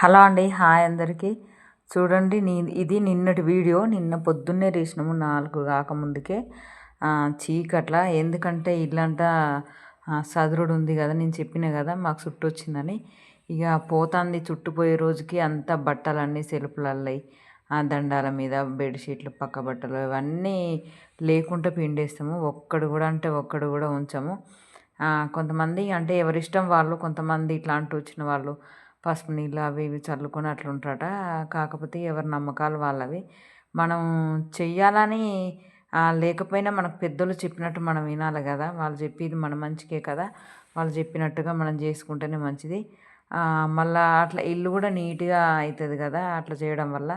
Hello అండి hi అందరికీ. చూడండి నీ ఇది నిన్నటి వీడియో. నిన్న పొద్దున్నే తీసినాము నాలుగు కాకముందుకే చీకట్ల. ఎందుకంటే ఇల్లంతా సదురుడు ఉంది కదా నేను చెప్పిన కదా మాకు చుట్టూ వచ్చిందని. ఇక పోతాంది చుట్టుపోయే రోజుకి అంతా బట్టలన్నీ సెలుపులల్లాయి ఆ దండాల మీద బెడ్షీట్లు పక్క బట్టలు ఇవన్నీ లేకుండా పిండేస్తాము. ఒక్కడు కూడా అంటే ఒక్కడు కూడా ఉంచము. కొంతమంది అంటే ఎవరిష్టం వాళ్ళు కొంతమంది ఇట్లాంటి వచ్చిన వాళ్ళు పసుపు నీళ్ళు అవి ఇవి చల్లుకొని అట్లుంటారట. కాకపోతే ఎవరి నమ్మకాలు వాళ్ళవి. మనం చెయ్యాలని లేకపోయినా మనకు పెద్దలు చెప్పినట్టు మనం వినాలి కదా. వాళ్ళు చెప్పేది మన మంచికే కదా. వాళ్ళు చెప్పినట్టుగా మనం చేసుకుంటేనే మంచిది. మళ్ళా అట్లా ఇల్లు కూడా నీట్గా అవుతుంది కదా అట్లా చేయడం వల్ల.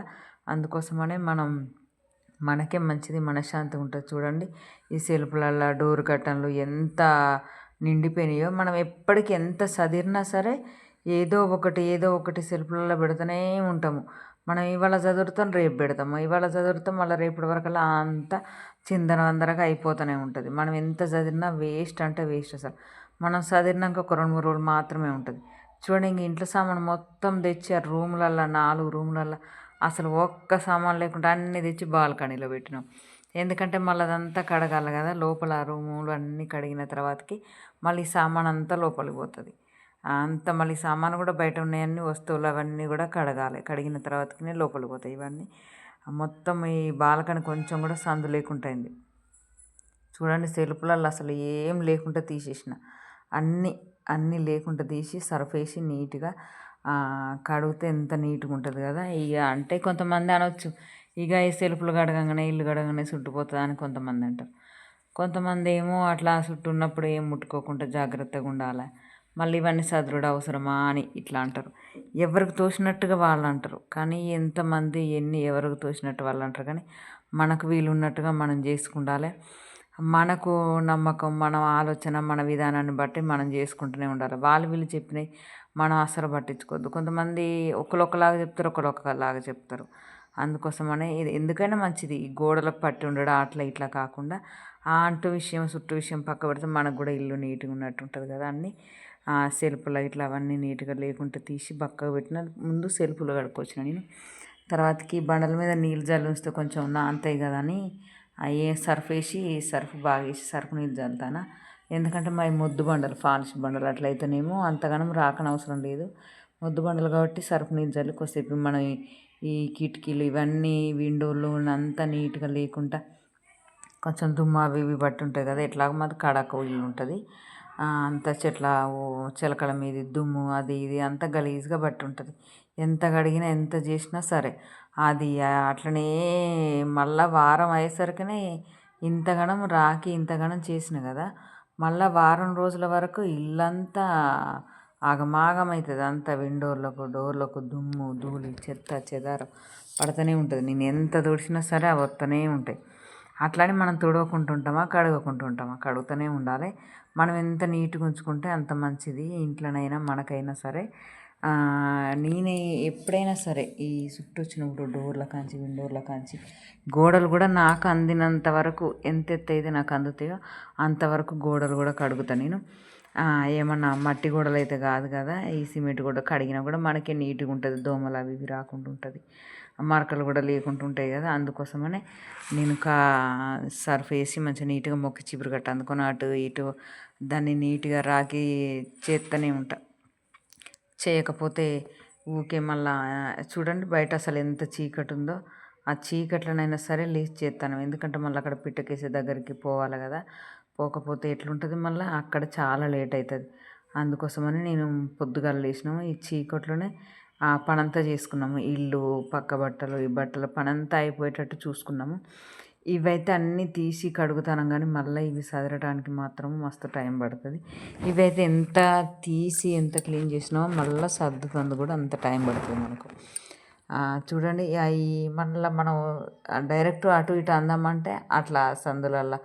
అందుకోసమనే మనం మనకే మంచిది మనశ్శాంతిగా ఉంటుంది చూడండి. ఈ సెల్ఫ్లల్లో డోర్ కట్టన్లు ఎంత నిండిపోయినాయో. మనం ఎప్పటికీ ఎంత సదిరినా సరే ఏదో ఒకటి ఏదో ఒకటి సెల్ఫ్లలో పెడుతూనే ఉంటాము. మనం ఇవాళ చదువుతాం రేపు పెడతాము. ఇవాళ చదువుతాం మళ్ళీ రేపటి వరకల్లా అంతా చిందన వందరగా అయిపోతూనే ఉంటుంది. మనం ఎంత చదివినా వేస్ట్ అంటే వేస్ట్ అసలు. మనం చదివినాక ఒక రెండు మూడు రోజులు మాత్రమే ఉంటుంది. చూడండి ఇంక ఇంట్లో సామాను మొత్తం తెచ్చి ఆ రూమ్లల్లో నాలుగు రూమ్లల్లో అసలు ఒక్క సామాన్ లేకుండా అన్నీ తెచ్చి బాల్కనీలో పెట్టినాం. ఎందుకంటే మళ్ళీ అదంతా కడగాలి కదా లోపల రూములు అన్నీ కడిగిన తర్వాతకి మళ్ళీ సామాన్ అంతా లోపలికి పోతుంది. అంత మళ్ళీ సామాను కూడా బయట ఉన్నాయన్నీ వస్తువులు అవన్నీ కూడా కడగాలి. కడిగిన తర్వాతకి లోపలికి పోతాయి ఇవన్నీ. మొత్తం ఈ బాలకని కొంచెం కూడా సందు లేకుండా చూడండి సెల్పులలో అసలు ఏం లేకుండా తీసేసిన. అన్నీ అన్నీ లేకుండా తీసి సర్ఫ్ వేసి నీట్గా కడిగితే ఎంత నీట్గా ఉంటుంది కదా. ఇక అంటే కొంతమంది అనొచ్చు ఇక ఈ సెల్ఫ్లు కడగంగానే ఇల్లు కడగంగానే చుట్టుపోతుంది అని కొంతమంది అంటారు. కొంతమంది ఏమో అట్లా చుట్టూ ఉన్నప్పుడు ఏం ముట్టుకోకుండా జాగ్రత్తగా ఉండాలి. మళ్ళీ ఇవన్నీ సదురుడు అవసరమా అని ఇట్లా అంటారు. ఎవరికి తోచినట్టుగా వాళ్ళు అంటారు. కానీ ఎంతమంది ఎన్ని ఎవరికి తోచినట్టు వాళ్ళు అంటారు. కానీ మనకు వీలు ఉన్నట్టుగా మనం చేసుకుండాలి. మనకు నమ్మకం మన ఆలోచన మన విధానాన్ని బట్టి మనం చేసుకుంటూనే ఉండాలి. వాళ్ళు వీళ్ళు చెప్పినవి మనం అసలు పట్టించుకోవద్దు. కొంతమంది ఒకరొకలాగా చెప్తారు ఒకరొకలాగా చెప్తారు. అందుకోసమనే ఇది. ఎందుకైనా మంచిది. ఈ గోడలకు పట్టి ఉండడం అట్లా ఇట్లా కాకుండా ఆ అంటు విషయం చుట్టూ విషయం పక్క పెడితే మనకు కూడా ఇల్లు నీట్గా ఉన్నట్టు ఉంటుంది కదా అన్నీ. సెల్ఫ్ లైట్లు అవన్నీ నీట్గా లేకుండా తీసి బక్కగా పెట్టిన ముందు సెల్ఫ్లు కడుక్కొచ్చిన నేను. తర్వాతకి బండల మీద నీళ్ళు జల్లుస్తే ఉంచితే కొంచెం నానతాయి కదా అని అవి సర్ఫ్ వేసి సర్ఫ్ బాగా వేసి సర్ఫ్ నీళ్ళు చల్లుతానా ఎందుకంటే మా మొద్దు బండలు ఫాల్స్ బండలు అట్లయితేనేమో అంతగానం రాకనవసరం లేదు. మొద్దు బండలు కాబట్టి సర్ఫ్ నీళ్ళు చల్లి కొద్దిసేపు మనం ఈ కిటికీలు ఇవన్నీ విండోలు అంతా నీట్గా లేకుండా కొంచెం దుమ్ము అవి ఇవి బట్టి ఉంటాయి కదా ఎట్లాగో మాది కడక ఇల్లు ఉంటుంది. అంత చెట్ల చిలకల మీద దుమ్ము అది ఇది అంతా గలీజ్గా బట్టి ఉంటుంది. ఎంత కడిగినా ఎంత చేసినా సరే. అది అట్లనే మళ్ళా వారం అయ్యేసరికనే ఇంతగనం రాకి ఇంతగనం చేసిన కదా. మళ్ళా వారం రోజుల వరకు ఇల్లంతా ఆగమాగం అవుతుంది అంత విండోర్లకు డోర్లకు దుమ్ము ధూళి చెత్త చెదారం పడుతూనే ఉంటుంది. నేను ఎంత తుడిచినా సరే అవి వస్తూనే ఉంటాయి. అట్లానే మనం తుడవకుంటుంటామా కడగకుంటుంటామా కడుగుతూనే ఉండాలి. మనం ఎంత నీట్గా ఉంచుకుంటే అంత మంచిది ఇంట్లోనైనా మనకైనా సరే. నేనే ఎప్పుడైనా సరే ఈ చుట్టూ వచ్చినప్పుడు డోర్ల కాంచి విండోర్ల కాంచి గోడలు కూడా నాకు అందినంత వరకు ఎంత ఎత్తు అయితే నాకు అందుతాయో అంతవరకు గోడలు కూడా కడుగుతా నేను. ఏమన్నా మట్టి గోడలు అయితే కాదు కదా ఈ సిమెంట్ కూడా కడిగినా కూడా మనకే నీట్గా ఉంటుంది దోమలు అవి ఇవి రాకుండా ఉంటుంది. మరకలు కూడా లేకుండా ఉంటాయి కదా అందుకోసమనే నేను కా సర్ఫ్ వేసి మంచిగా నీట్గా మొక్క చిపురు కట్ట అందుకొని అటు ఇటు దాన్ని నీట్గా రాకి చేస్తూనే ఉంటా. చేయకపోతే ఊకే మళ్ళా చూడండి బయట అసలు ఎంత చీకటి ఉందో ఆ చీకట్లనైనా సరే లేచి చేస్తాను. ఎందుకంటే మళ్ళీ అక్కడ పిట్టకేసే దగ్గరికి పోవాలి కదా పోకపోతే ఎట్లుంటుంది మళ్ళీ? అక్కడ చాలా లేట్ అవుతుంది. అందుకోసమని నేను పొద్దుగాల లేచినాము. ఈ చీకట్లోనే ఆ పనంతా చేసుకున్నాము. ఇల్లు పక్క బట్టలు ఈ బట్టలు పనంతా అయిపోయేటట్టు చూసుకున్నాము. ఇవైతే అన్నీ తీసి కడుగుతాను కానీ మళ్ళీ ఇవి సదరడానికి మాత్రం మస్తు టైం పడుతుంది. ఇవైతే ఎంత తీసి ఎంత క్లీన్ చేసినామో మళ్ళీ సర్దుతుంది కూడా అంత టైం పడుతుంది మనకు. చూడండి అవి మళ్ళీ మనం డైరెక్ట్ అటు ఇటు అందామంటే అట్లా సందులల్లో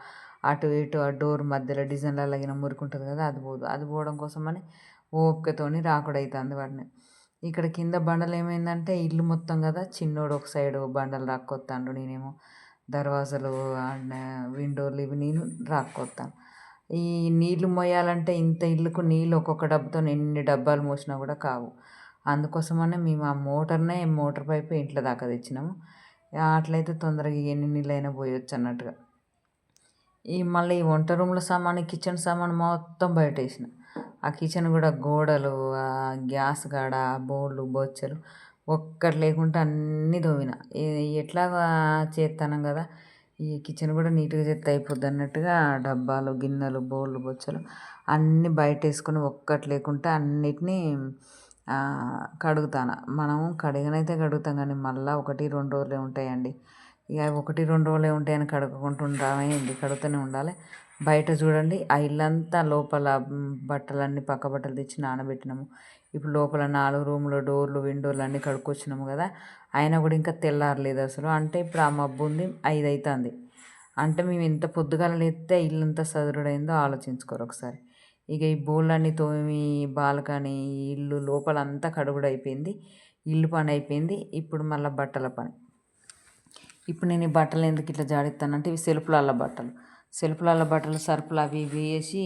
అటు ఇటు ఆ డోర్ మధ్యలో డిజైన్లలో అయిన మురికి ఉంటుంది కదా అది పోదు. అది పోవడం కోసమని ఓపికతోని రాకుడవుతుంది వాటిని. వాడిని ఇక్కడ కింద బండలు ఏమైందంటే ఇల్లు మొత్తం కదా చిన్నోడు ఒక సైడు బండలు రాక్కొత్తాండు నేనేమో దర్వాజలు విండోలు ఇవి నేను రాక్కొత్తాను. ఈ నీళ్ళు మోయాలంటే ఇంత ఇల్లుకు నీళ్ళు ఒక్కొక్క డబ్బాతో ఎన్ని డబ్బాలు మోసినా కూడా కావు. అందుకోసమనే మేము ఆ మోటార్నే మోటార్ పైపు ఇంట్లో దాకా తెచ్చినాము. అట్లయితే తొందరగా ఎన్ని నీళ్ళు అయినా పోయొచ్చు అన్నట్టుగా. ఈ మళ్ళీ ఈ వంట రూమ్లో సామాను కిచెన్ సామాను మొత్తం బయట వేసిన ఆ కిచెన్ కూడా గోడలు ఆ గ్యాస్ కాడ బోళ్ళు బొచ్చలు ఒక్కటి లేకుండా అన్నీ తోమిన ఎట్లా చేస్తాను కదా ఈ కిచెన్ కూడా నీట్గా చేస్తే అయిపోద్ది అన్నట్టుగా డబ్బాలు గిన్నెలు బౌళ్ళు బొచ్చలు అన్నీ బయట వేసుకొని ఒక్కటి లేకుండా అన్నిటినీ కడుగుతాను మనం కడిగనైతే కడుగుతాం కానీ మళ్ళీ ఒకటి రెండు రోజులే ఉంటాయండి. ఇక ఒకటి రెండు రోజులే ఉంటాయని అని ఉంటామే ఏంటి కడుగుతూనే ఉండాలి. బయట చూడండి ఆ ఇల్లంతా లోపల బట్టలన్నీ పక్క బట్టలు తెచ్చి నానబెట్టినాము. ఇప్పుడు లోపల నాలుగు రూమ్లు డోర్లు విండోలు అన్నీ కడుక్కొచ్చినాము కదా. అయినా కూడా ఇంకా తెల్లారలేదు అసలు. అంటే ఇప్పుడు ఆ మబ్బు ఉంది ఐదు అవుతుంది అంటే మేము ఎంత పొద్దుగాల లేస్తే ఇల్లంతా సదురుడైందో ఆలోచించుకోరు ఒకసారి. ఇక ఈ బోళ్ళన్నీ తోమి బాల్కనీ ఇల్లు లోపల అంతా కడుగుడు అయిపోయింది ఇల్లు పని అయిపోయింది ఇప్పుడు మళ్ళీ బట్టల పని. ఇప్పుడు నేను ఈ బట్టలు ఎందుకు ఇట్లా జాడిస్తానంటే ఇవి సెల్ఫ్లల్ల బట్టలు. సెల్ఫ్లల్ల బట్టలు సర్ఫులు అవి ఇవి వేసి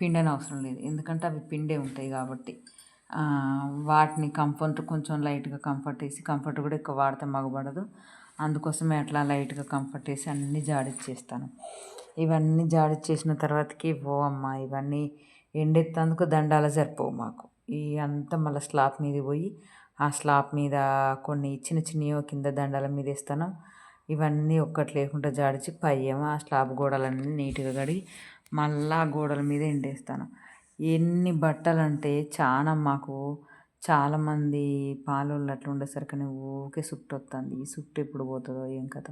పిండని అవసరం లేదు. ఎందుకంటే అవి పిండే ఉంటాయి కాబట్టి. వాటిని కంఫర్ట్ కొంచెం లైట్గా కంఫర్ట్ వేసి కంఫర్ట్ కూడా ఎక్కువ వాడితే మగబడదు. అందుకోసమే అట్లా లైట్గా కంఫర్ట్ వేసి అన్నీ జాడిచ్చేస్తాను. ఇవన్నీ జాడిచ్చేసిన తర్వాతకి ఓ అమ్మ ఇవన్నీ ఎండెత్తేందుకు దండాలు సరిపోవు మాకు. ఈ అంతా మళ్ళీ స్లాబ్ మీద పోయి ఆ స్లాబ్ మీద కొన్ని చిన్న చిన్నవి కింద దండాల మీద వేస్తాను. ఇవన్నీ ఒక్కటి లేకుండా జాడిచి పై ఏమో ఆ స్లాబ్ గోడలన్నీ నీట్గా కడిగి మళ్ళా గోడల మీద ఎండేస్తాను. ఎన్ని బట్టలు అంటే చాలా మాకు చాలామంది పాలోళ్ళు అట్లా ఉండేసరికి ఊరికే సుట్టు వస్తుంది ఈ సుట్టు ఎప్పుడు పోతుందో ఏం కథ.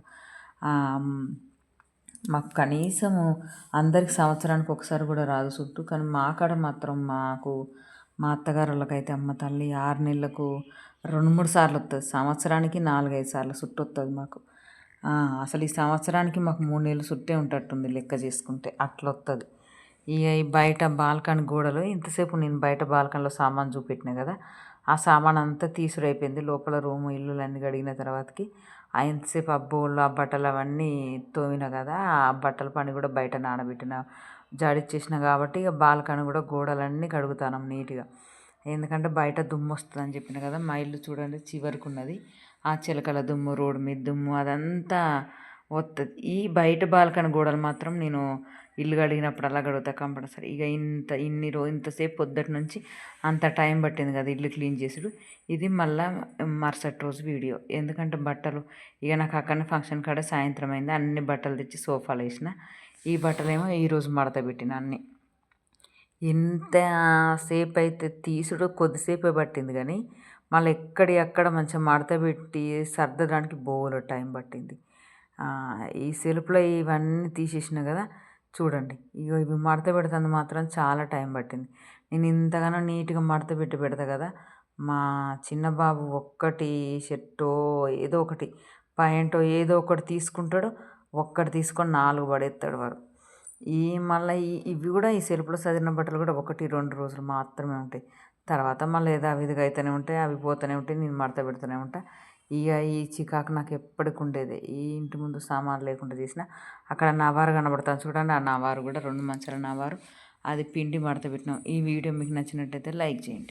మాకు కనీసము అందరికి సంవత్సరానికి ఒకసారి కూడా రాదు సుట్టు. కానీ మా కాడ మాత్రం మాకు మా అత్తగారు వాళ్ళకైతే అమ్మ తల్లి ఆరు నెలలకు రెండు మూడు సార్లు వస్తుంది సంవత్సరానికి నాలుగైదు సార్లు సుట్టు వస్తుంది మాకు. అసలు ఈ సంవత్సరానికి మాకు మూడు నెలలు సుట్టే ఉంటట్టుంది లెక్క చేసుకుంటే. అట్లా వస్తుంది ఇక ఈ బయట బాల్కనీ గోడలు ఇంతసేపు నేను బయట బాల్కన్లో సామాన్ చూపెట్టిన కదా ఆ సామాన్ అంతా తీసుడైపోయింది. లోపల రూము ఇల్లులు అన్నీ కడిగిన తర్వాతకి ఎంతసేపు ఆ బోళ్ళు ఆ బట్టలు అవన్నీ తోమిన కదా ఆ బట్టల పని కూడా బయట నానబెట్టిన జాడిచ్చేసిన కాబట్టి ఇక బాల్కనీ కూడా గోడలన్నీ కడుగుతాను నీట్గా. ఎందుకంటే బయట దుమ్ము వస్తుందని చెప్పిన కదా మా ఇల్లు చూడండి చివరికి ఉన్నది ఆ చిలకల దుమ్ము రోడ్డు మీద దుమ్ము అదంతా వస్తుంది ఈ బయట బాల్కనీ గోడలు మాత్రం నేను ఇల్లు కడిగినప్పుడు అలా కడుగుతా కంపల్సరీ. ఇక ఇంత ఇన్ని రో ఇంతసేపు పొద్దుటి నుంచి అంత టైం పట్టింది కదా ఇల్లు క్లీన్ చేసుడు. ఇది మళ్ళీ మరుసటి రోజు వీడియో. ఎందుకంటే బట్టలు ఇక నాకు అక్కడనే ఫంక్షన్ కాడ సాయంత్రం అయింది. అన్ని బట్టలు తెచ్చి సోఫాలు వేసిన. ఈ బట్టలేమో ఈరోజు మడత పెట్టిన అన్నీ. ఎంతసేపు అయితే తీసుడు కొద్దిసేపే పట్టింది కానీ మళ్ళీ ఎక్కడి అక్కడ మంచిగా మడత పెట్టి సర్దడానికి బోలో టైం పట్టింది. ఈ సెల్ఫ్లో ఇవన్నీ తీసేసిన కదా చూడండి. ఇగో ఇవి మడత పెడుతుంది మాత్రం చాలా టైం పట్టింది. నేను ఇంతగానో నీట్గా మడత పెట్టి పెడతా కదా మా చిన్న బాబు ఒక్కటి షర్టో ఏదో ఒకటి పాయింటో ఏదో ఒకటి తీసుకుంటాడు ఒక్కటి తీసుకొని నాలుగు పడేస్తాడు వారు ఈ మళ్ళీ ఇవి కూడా ఈ సెల్ఫ్లో చదివిన బట్టలు కూడా ఒకటి రెండు రోజులు మాత్రమే ఉంటాయి. తర్వాత మళ్ళీ యథావిధిగా అయితేనే ఉంటాయి అవి పోతూనే ఉంటాయి నేను మడత పెడుతూనే ఉంటా. ఇక ఈ చికాకు నాకు ఎప్పటికి ఉండేది. ఈ ఇంటి ముందు సామాన్లు లేకుండా తీసిన అక్కడ నవారు కనబడుతుంది చూడండి ఆ నవారు కూడా రెండు మంచాల నవారు అది పిండి మడత పెట్టినాం. ఈ వీడియో మీకు నచ్చినట్టయితే లైక్ చేయండి.